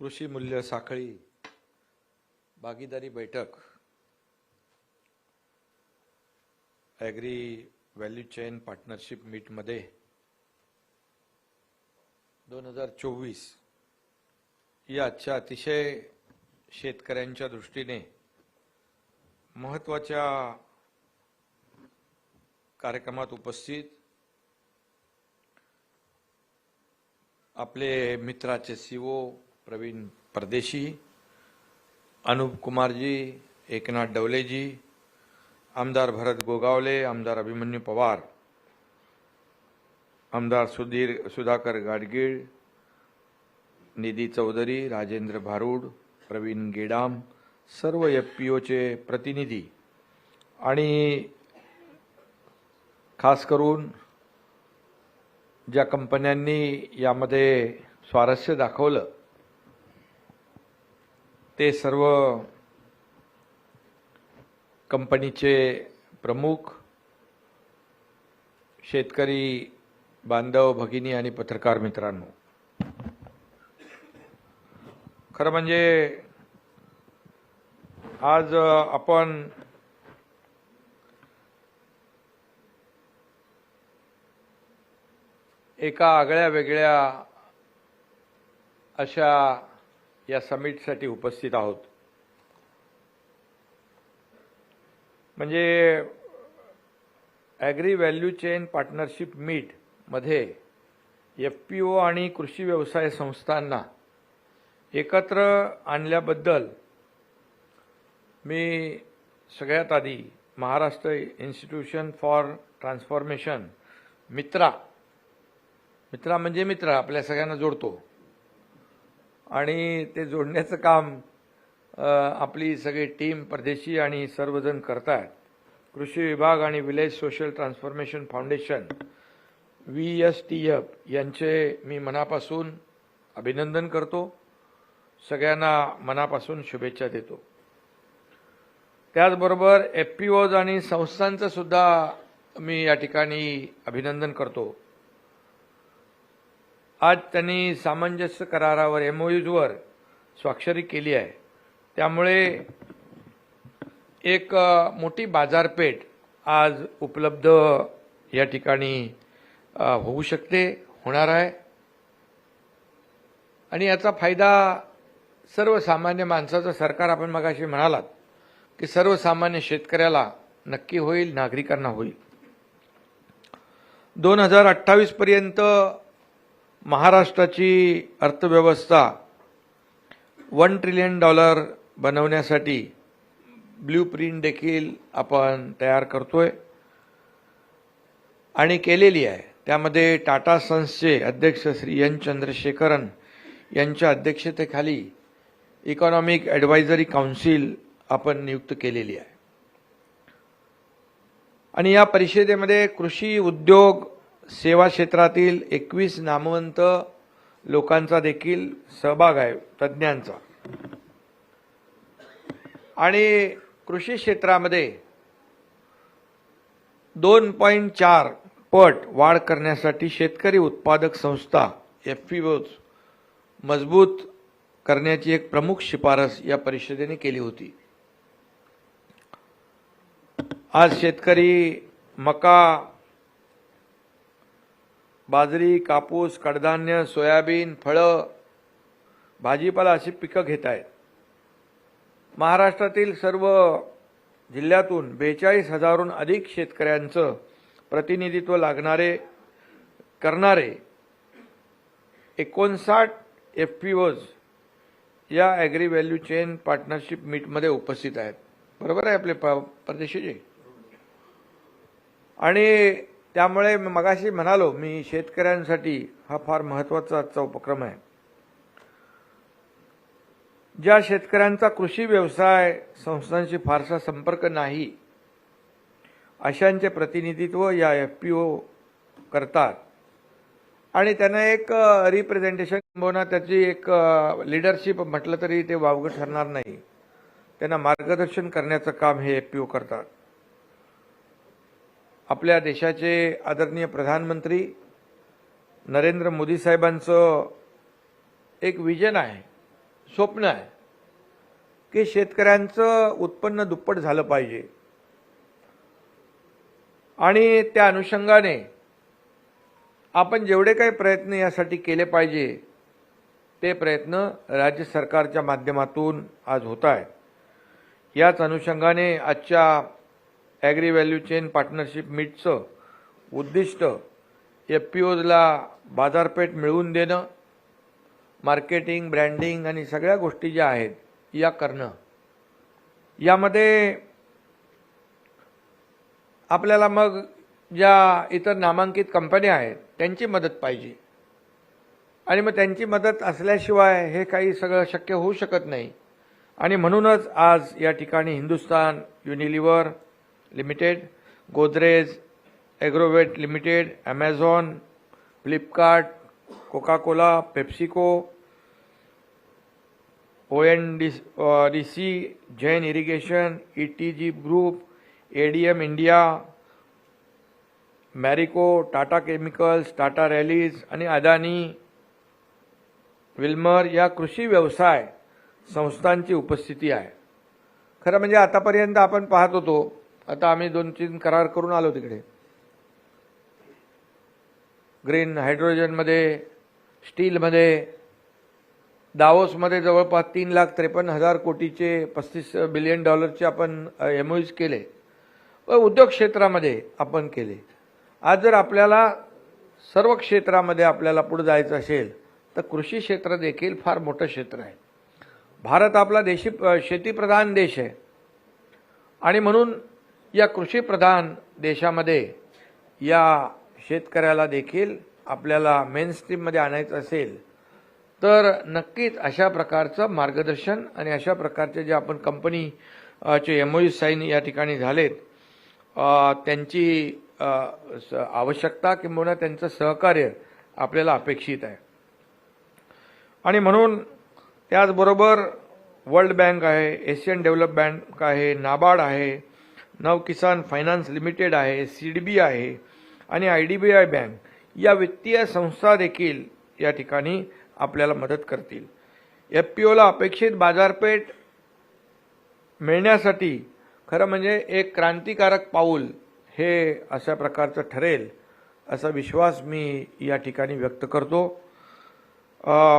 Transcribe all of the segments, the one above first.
कृषी मूल्य साखळी भागीदारी बैठक ॲग्री व्हॅल्यू चेन पार्टनरशिप मीटमध्ये दोन हजार चोवीस या आजच्या अतिशय शेतकऱ्यांच्या दृष्टीने महत्त्वाच्या कार्यक्रमात उपस्थित आपले मित्राचे सीओ प्रवीण परदेशी अनुप कुमारजी एकनाथ डवलेजी आमदार भरत गोगावले आमदार अभिमन्यू पवार आमदार सुधीर सुधाकर गाडगीळ निधी चौधरी राजेंद्र भारूड प्रवीण गेडाम सर्व एफ पी ओचे प्रतिनिधी. आणि खास करून ज्या कंपन्यांनी यामध्ये स्वारस्य दाखवलं ते सर्व कंपनीचे प्रमुख शेतकरी बांधव भगिनी आणि पत्रकार मित्रांनो. खरं म्हणजे आज आपण एका आगळ्या वेगळ्या अशा या समिटसाठी उपस्थित आहोत. म्हणजे ॲग्री व्हॅल्यू चेन पार्टनरशिप मीटमध्ये एफ पी ओ आणि कृषी व्यवसाय संस्थांना एकत्र आणल्याबद्दल मी सगळ्यात आधी महाराष्ट्र इन्स्टिट्यूशन फॉर ट्रान्सफॉर्मेशन मित्रा मित्रा म्हणजे मित्र आपल्या सगळ्यांना जोडतो. आणि ते जोडण्याचं काम आपली सगळी टीम परदेशी आणि सर्वजण करतायत. कृषी विभाग आणि village social transformation foundation V S T F यांचे मी मनापासून अभिनंदन करतो. सगळ्यांना मनापासून शुभेच्छा देतो. त्याचबरोबर एफ पी ओज आणि संस्थांचं सुद्धा मी या ठिकाणी अभिनंदन करतो. आज त्यांनी सामंजस्य करारावर एम एमओयूजवर स्वाक्षरी केली आहे. त्यामुळे एक मोठी बाजारपेठ आज उपलब्ध या ठिकाणी होऊ शकते होणार आहे. आणि याचा फायदा सर्वसामान्य माणसाचं सरकार आपण मगाशी म्हणालात की सर्वसामान्य शेतकऱ्याला नक्की होईल नागरिकांना होईल. दोन हजार अठ्ठावीसपर्यंत महाराष्ट्राची अर्थव्यवस्था वन ट्रिलियन डॉलर बनवण्यासाठी ब्ल्यू प्रिंट देखील आपण तयार करतोय. आणि केलेली आहे. त्यामध्ये टाटा सन्सचे अध्यक्ष श्री एन चंद्रशेखरन यांच्या अध्यक्षतेखाली इकॉनॉमिक ॲडवायझरी काउन्सिल आपण नियुक्त केलेली आहे. आणि या परिषदेमध्ये कृषी उद्योग सेवा क्षेत्रातील एकवीस नामवंत लोकांचा देखील सहभाग आहे तज्ज्ञांचा. आणि कृषी क्षेत्रामध्ये दोन पॉईंट चार पट वाढ करण्यासाठी शेतकरी उत्पादक संस्था एफ मजबूत करण्याची एक प्रमुख शिफारस या परिषदेने केली होती. आज शेतकरी मका बाजरी कापूस कडधान्य सोयाबीन फळं. भाजीपाला अशी पिकं घेत आहेत. महाराष्ट्रातील सर्व जिल्ह्यातून बेचाळीस हजारहून अधिक शेतकऱ्यांचं प्रतिनिधित्व लागणारे करणारे एकोणसाठ एफ पी ओज या ॲग्री व्हॅल्यू चेन पार्टनरशिप मीटमध्ये उपस्थित आहेत. बरोबर आहे आपले प परदेशीचे आणि त्यामुळे मगाशी म्हणालो मी शेतकऱ्यांसाठी हा फार महत्त्वाचा आजचा उपक्रम आहे. ज्या शेतकऱ्यांचा कृषी व्यवसाय संस्थांशी फारसा संपर्क नाही अशांचे प्रतिनिधित्व या एफ पी ओ करतात. आणि त्यांना एक रिप्रेझेंटेशन किंबहुना त्याची एक लिडरशिप म्हटलं तरी ते वावगं ठरणार नाही. त्यांना मार्गदर्शन करण्याचं काम हे एफ पी ओ करतात. आपल्या देशाचे आदरणीय प्रधानमंत्री नरेंद्र मोदी साहेबांचं एक विजन आहे स्वप्न आहे की शेतकऱ्यांचं उत्पन्न दुप्पट झालं पाहिजे. आणि त्या अनुषंगाने आपण जेवढे काही प्रयत्न यासाठी केले पाहिजे ते प्रयत्न राज्य सरकारच्या माध्यमातून आज होत आहेत. याच अनुषंगाने आजच्या ॲग्री व्हॅल्यू चेन पार्टनरशिप मीटचं उद्दिष्ट एफ पी ओजला बाजारपेठ मिळवून देणं मार्केटिंग ब्रँडिंग आणि सगळ्या गोष्टी ज्या आहेत या करणं. यामध्ये आपल्याला मग ज्या इतर नामांकित कंपन्या आहेत त्यांची मदत पाहिजे. आणि मग त्यांची मदत असल्याशिवाय हे काही सगळं शक्य होऊ शकत नाही. आणि म्हणूनच आज या ठिकाणी Hindustan Unilever limited Godrej agrovet limited Amazon Flipkart Coca Cola PepsiCo O N D D C Jain irrigation E T G group A D M India Marico Tata chemicals Tata Rallis आणि Adani Wilmer या कृषी व्यवसाय संस्थांची उपस्थिती आहे. खरं म्हणजे आतापर्यंत आपण पाहत होतो आता आम्ही दोन तीन करार करून आलो तिकडे. ग्रीन हायड्रोजनमध्ये स्टीलमध्ये दावोसमध्ये जवळपास तीन लाख त्रेपन्न हजार कोटीचे पस्तीस बिलियन डॉलरचे आपण एम केले. व उद्योग क्षेत्रामध्ये आपण केले. आज जर आपल्याला सर्व क्षेत्रामध्ये आपल्याला पुढे जायचं असेल तर कृषी क्षेत्र देखील फार मोठं क्षेत्र आहे. भारत आपला देशी शेतीप्रधान देश आहे. आणि म्हणून या कृषीप्रधान देशामध्ये या शेतकऱ्याला देखील आपल्याला मेन स्ट्रीममध्ये आणायचं असेल तर नक्कीच अशा प्रकारचं मार्गदर्शन आणि अशा प्रकारचे जे आपण कंपनी चे एम ओ साईन या ठिकाणी झालेत त्यांची स- आवश्यकता किंबहुना त्यांचं सहकार्य आपल्याला अपेक्षित आहे. आणि म्हणून त्याचबरोबर वर्ल्ड बँक आहे एशियन डेव्हलप बँक आहे नाबार्ड आहे नवकिसान फायनान्स लिमिटेड आहे सी डी बी आहे आणि I D B I bank या वित्तीय संस्था देखील या ठिकाणी आपल्याला मदत करतील. एफ पी ओला अपेक्षित बाजारपेठ मिळण्यासाठी खरं म्हणजे एक क्रांतिकारक पाऊल हे अशा प्रकारचं ठरेल असा विश्वास मी या ठिकाणी व्यक्त करतो.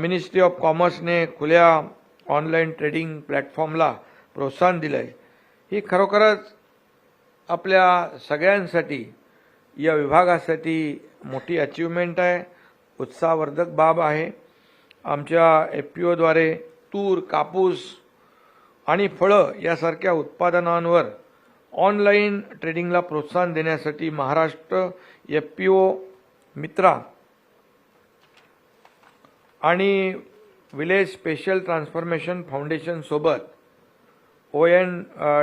मिनिस्ट्री ऑफ कॉमर्सने खुल्या ऑनलाईन ट्रेडिंग प्लॅटफॉर्मला प्रोत्साहन दिलं आहे ही खरोखरच आपल्या सगळ्यांसाठी या विभागासाठी मोठी अचिव्हमेंट आहे. उत्साहवर्धक बाब आहे. आमच्या एफ पी ओद्वारे तूर कापूस आणि फळं यासारख्या उत्पादनांवर ऑनलाईन ट्रेडिंगला प्रोत्साहन देण्यासाठी Maharashtra F P O Mitra आणि village special transformation फाउंडेशनसोबत O N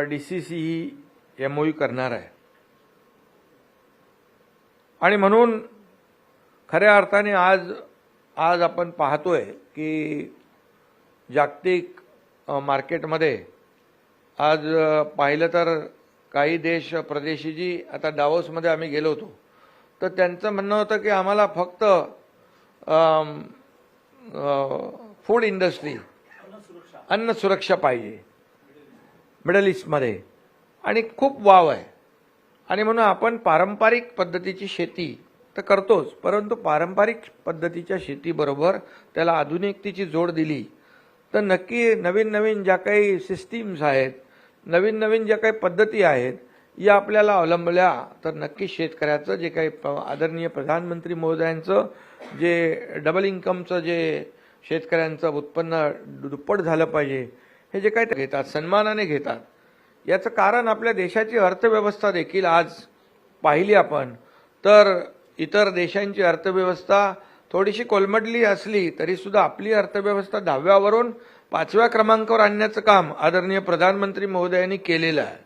D C C ही एम ओ करणार आहे. आणि म्हणून खऱ्या अर्थाने आज आज आपण पाहतोय की जागतिक मार्केटमध्ये आज पाहिलं तर काही देश प्रदेशी जी आता डावोसमध्ये आम्ही गेलो होतो तर त्यांचं म्हणणं होतं की आम्हाला फक्त फूड इंडस्ट्री अन्न सुरक्षा पाहिजे मिडल ईस्टमध्ये आणि खूप वाव आहे. आणि म्हणून आपण पारंपरिक पद्धतीची शेती तर करतोच परंतु पारंपरिक पद्धतीच्या शेतीबरोबर त्याला आधुनिकतेची जोड दिली. तर नक्की नवीन नवीन ज्या काही सिस्टीम्स आहेत नवीन नवीन ज्या काही पद्धती आहेत या आपल्याला अवलंबल्या. तर नक्की शेतकऱ्याचं जे काही प- आदरणीय प्रधानमंत्री महोदयांचं जे डबल इन्कमचं जे शेतकऱ्यांचं उत्पन्न दुप्पट झालं पाहिजे हे जे काही ते घेतात सन्मानाने घेतात याचं कारण आपल्या देशाची अर्थव्यवस्था देखील आज पाहिली आपण. तर इतर देशांची अर्थव्यवस्था थोडीशी कोलमडली असली तरीसुद्धा आपली अर्थव्यवस्था दहाव्यावरून पाचव्या क्रमांकावर आणण्याचं काम आदरणीय प्रधानमंत्री महोदयांनी केलेलं आहे.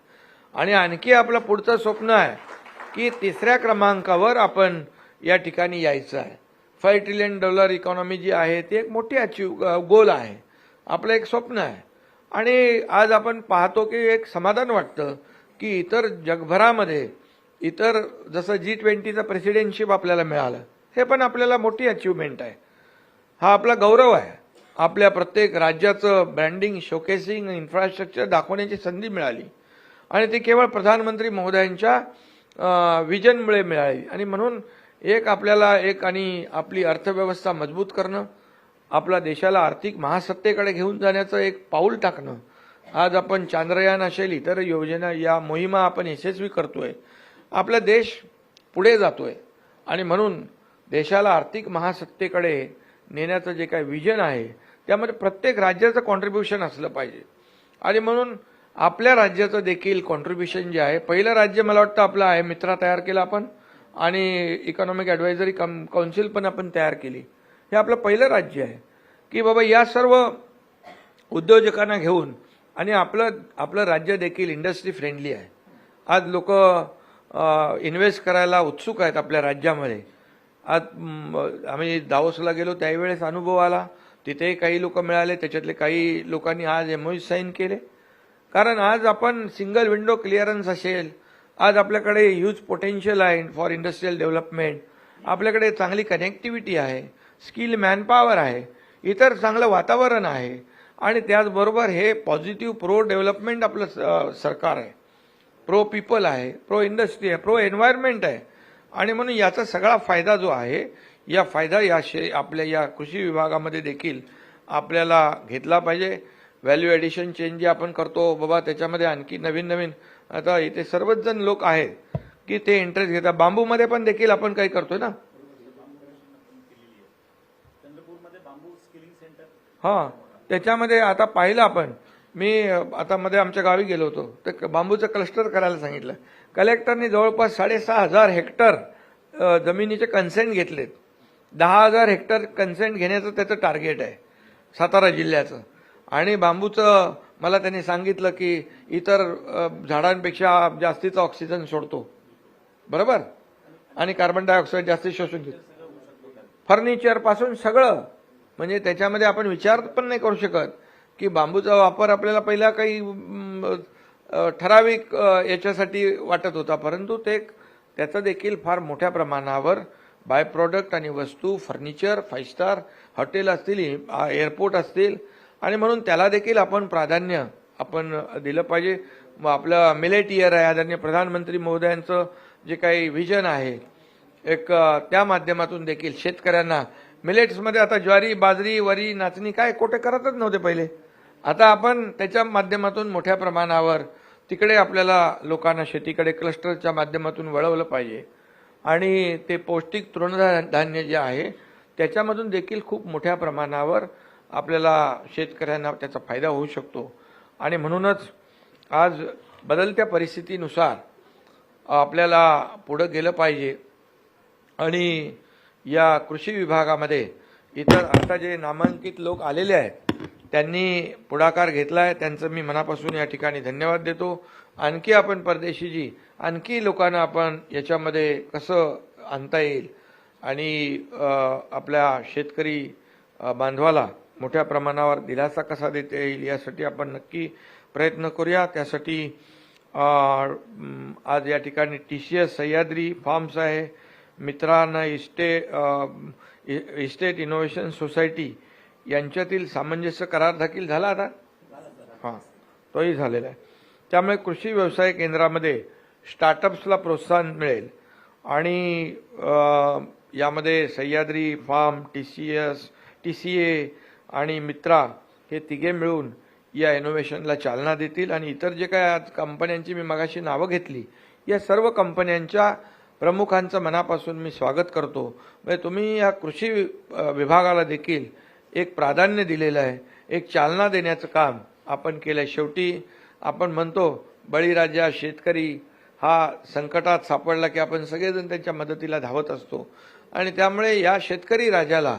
आणि आणखी आपलं पुढचं स्वप्न आहे की तिसऱ्या क्रमांकावर आपण या ठिकाणी यायचं आहे. फाय ट्रिलियन डॉलर इकॉनॉमी जी आहे ती एक मोठी अचीव गोल आहे. आपलं एक स्वप्न आहे. आणि आज आपण पाहतो की एक समाधान वाटतं की इतर जगभरामध्ये इतर जसं जी ट्वेंटीचं प्रेसिडेंटशिप आपल्याला मिळालं हे पण आपल्याला मोठी अचिव्हमेंट आहे. हा आपला गौरव आहे. आपल्या प्रत्येक राज्याचं ब्रँडिंग शोकेसिंग इन्फ्रास्ट्रक्चर दाखवण्याची संधी मिळाली. आणि ती केवळ प्रधानमंत्री महोदयांच्या विजनमुळे मिळाली. आणि म्हणून एक आपल्याला एक आणि आपली अर्थव्यवस्था मजबूत करणं आपला देशाला आर्थिक महासत्तेकडे घेऊन जाण्याचं एक पाऊल टाकणं. आज आपण चांद्रयान असेल इतर योजना या मोहिमा आपण यशस्वी करतोय. आपला देश पुढे जातोय. आणि म्हणून देशाला आर्थिक महासत्तेकडे नेण्याचं जे काही विजन आहे त्यामध्ये प्रत्येक राज्याचं कॉन्ट्रीब्युशन असलं पाहिजे. आणि म्हणून आपल्या राज्याचं देखील कॉन्ट्रीब्युशन जे आहे पहिलं राज्य मला वाटतं आपलं आहे मित्रा तयार केला आपण. आणि इकॉनॉमिक ॲडवायझरी कम काउन्सिल पण आपण तयार केली. हे आपलं पहिलं राज्य आहे. की बाबा या सर्व उद्योजकांना घेऊन आणि आपलं आपलं राज्य देखील इंडस्ट्री फ्रेंडली आहे. आज लोक इन्व्हेस्ट करायला उत्सुक आहेत आपल्या राज्यामध्ये. आज आम्ही दावोसला गेलो त्यावेळेस अनुभव आला. तिथेही काही लोक मिळाले त्याच्यातले काही लोकांनी आज एमओ साईन केले. कारण आज आपण सिंगल विंडो क्लिअरन्स असेल आज आपल्याकडे ह्यूज पोटेन्शियल आहे फॉर इंडस्ट्रीयल डेव्हलपमेंट आपल्याकडे चांगली कनेक्टिव्हिटी आहे. स्किल मॅनपावर आहे. इतर चांगलं वातावरण आहे. आणि त्याचबरोबर हे पॉझिटिव्ह प्रो डेव्हलपमेंट आपलं स- सरकार आहे. प्रो पीपल आहे प्रो इंडस्ट्री आहे प्रो एन्व्हायरमेंट आहे. आणि म्हणून याचा सगळा फायदा जो आहे या फायदा या शे आपल्या या कृषी विभागामध्ये देखील आपल्याला घेतला पाहिजे. व्हॅल्यू ॲडिशन चेंज जे आपण करतो बाबा त्याच्यामध्ये आणखी नवीन नवीन आता इथे सर्वच जण लोक आहेत की ते इंटरेस्ट घेतात. बांबूमध्ये पण देखील आपण काही करतोय ना? हां त्याच्यामध्ये आता पाहिलं आपण. मी आता मध्ये आमच्या गावी गेलो होतो. तर बांबूचं क्लस्टर करायला सांगितलं. कलेक्टरनी जवळपास साडेसहा हजार हेक्टर जमिनीचे कन्सेंट घेतलेत. दहा हजार हेक्टर कन्सेंट घेण्याचं त्याचं टार्गेट आहे सातारा जिल्ह्याचं. आणि बांबूचं मला त्यांनी सांगितलं की इतर झाडांपेक्षा जास्तीचा ऑक्सिजन सोडतो. बरोबर? आणि कार्बन डायऑक्साईड जास्ती शोषून घेतो. फर्निचरपासून सगळं म्हणजे त्याच्यामध्ये आपण विचार पण नाही करू शकत की बांबूचा वापर आपल्याला पहिला काही ठराविक याच्यासाठी वाटत होता. परंतु ते त्याचं देखील फार मोठ्या प्रमाणावर बाय प्रॉडक्ट आणि वस्तू फर्निचर फाईव्ह स्टार हॉटेल असतील एअरपोर्ट असतील आणि म्हणून त्याला देखील आपण प्राधान्य आपण दिलं पाहिजे. मग आपलं मिलेट इयर आहे आदरणीय प्रधानमंत्री महोदयांचं जे काही व्हिजन आहे एक त्या माध्यमातून देखील शेतकऱ्यांना मिलेट्समध्ये आता ज्वारी बाजरी वरी नाचणी काय कोटे करतच नव्हते पहिले. आता आपण त्याच्या माध्यमातून मोठ्या प्रमाणावर तिकडे आपल्याला लोकांना शेतीकडे क्लस्टरच्या माध्यमातून वळवलं पाहिजे. आणि ते पौष्टिक तृणधान्य जे आहे त्याच्यामधून देखील खूप मोठ्या प्रमाणावर आपल्याला शेतकऱ्यांना त्याचा फायदा होऊ शकतो. आणि म्हणूनच आज बदलत्या परिस्थितीनुसार आपल्याला पुढं गेलं पाहिजे. आणि या कृषी विभागामध्ये इतर आता जे नामांकित लोक आलेले आहेत त्यांनी पुढाकार घेतला आहे. त्यांचं मी मनापासून या ठिकाणी धन्यवाद देतो. आणखी आपण परदेशीजी आणखी लोकांना आपण याच्यामध्ये कसं आणता येईल? आणि आपल्या शेतकरी बांधवाला मोठ्या प्रमाणावर दिलासा कसा देता येईल यासाठी आपण नक्की प्रयत्न करूया. त्यासाठी आज या ठिकाणी T C S Sahyadri farms आहे. मित्रांना इस्टे इस्टेट इनोव्हेशन सोसायटी यांच्यातील सामंजस्य करार देखील झाला आता? हां तोही झालेला आहे. त्यामुळे कृषी व्यवसाय केंद्रामध्ये स्टार्टअप्सला प्रोत्साहन मिळेल आणि यामध्ये Sahyadri farm T C S T C A आणि मित्रा हे तिघे मिळून या इनोव्हेशनला चालना देतील. आणि इतर जे काय आज कंपन्यांची मी मगाशी नावं घेतली या सर्व कंपन्यांच्या प्रमुखांचं मनापासून मी स्वागत करतो. म्हणजे तुम्ही या कृषी विभागाला देखील एक प्राधान्य दिलेलं आहे. एक चालना देण्याचं काम आपण केलं शेवटी आपण म्हणतो बळीराजा शेतकरी हा संकटात सापडला की आपण सगळेजण त्यांच्या मदतीला धावत असतो. आणि त्यामुळे या शेतकरी राजाला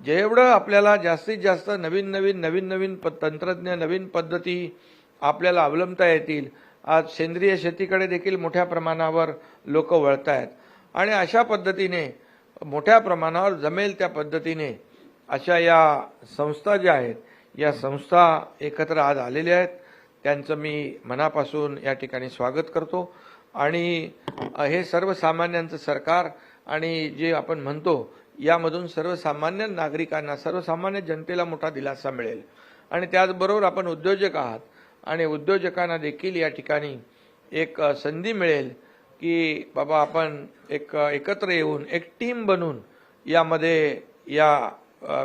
जेवढं आपल्याला जास्तीत जास्त नवीन नवीन नवीन नवीन प तंत्रज्ञ नवीन पद्धती आपल्याला अवलंबता येतील आज सेंद्रिय शेतीकडे देखील मोठ्या प्रमाणावर लोक वळत आहेत आणि अशा पद्धतीने मोठ्या प्रमाणावर जमेल त्या पद्धतीने अशा या संस्था ज्या आहेत या संस्था एकत्र आज आलेल्या आहेत. त्यांचं मी मनापासून या ठिकाणी स्वागत करतो. आणि हे सर्वसामान्यांचं सरकार आणि जे आपण म्हणतो यामधून सर्वसामान्य नागरिकांना सर्वसामान्य जनतेला मोठा दिलासा मिळेल. आणि त्याचबरोबर आपण उद्योजक आहात. आणि उद्योजकांना देखील या ठिकाणी एक संधी मिळेल की बाबा आपण एक एकत्र येऊन एक टीम बनून यामध्ये या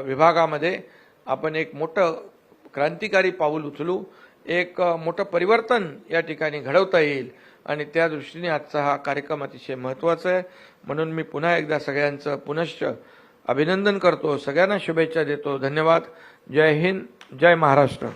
विभागामध्ये आपण एक मोठं क्रांतिकारी पाऊल उचलू एक मोठं परिवर्तन या ठिकाणी घडवता येईल. आणि त्या दृष्टीने आजचा हा कार्यक्रम अतिशय महत्त्वाचा आहे. म्हणून मी पुन्हा एकदा सगळ्यांचं पुनश्च अभिनंदन करतो. सगळ्यांना शुभेच्छा देतो. धन्यवाद. जय हिंद. जय महाराष्ट्र.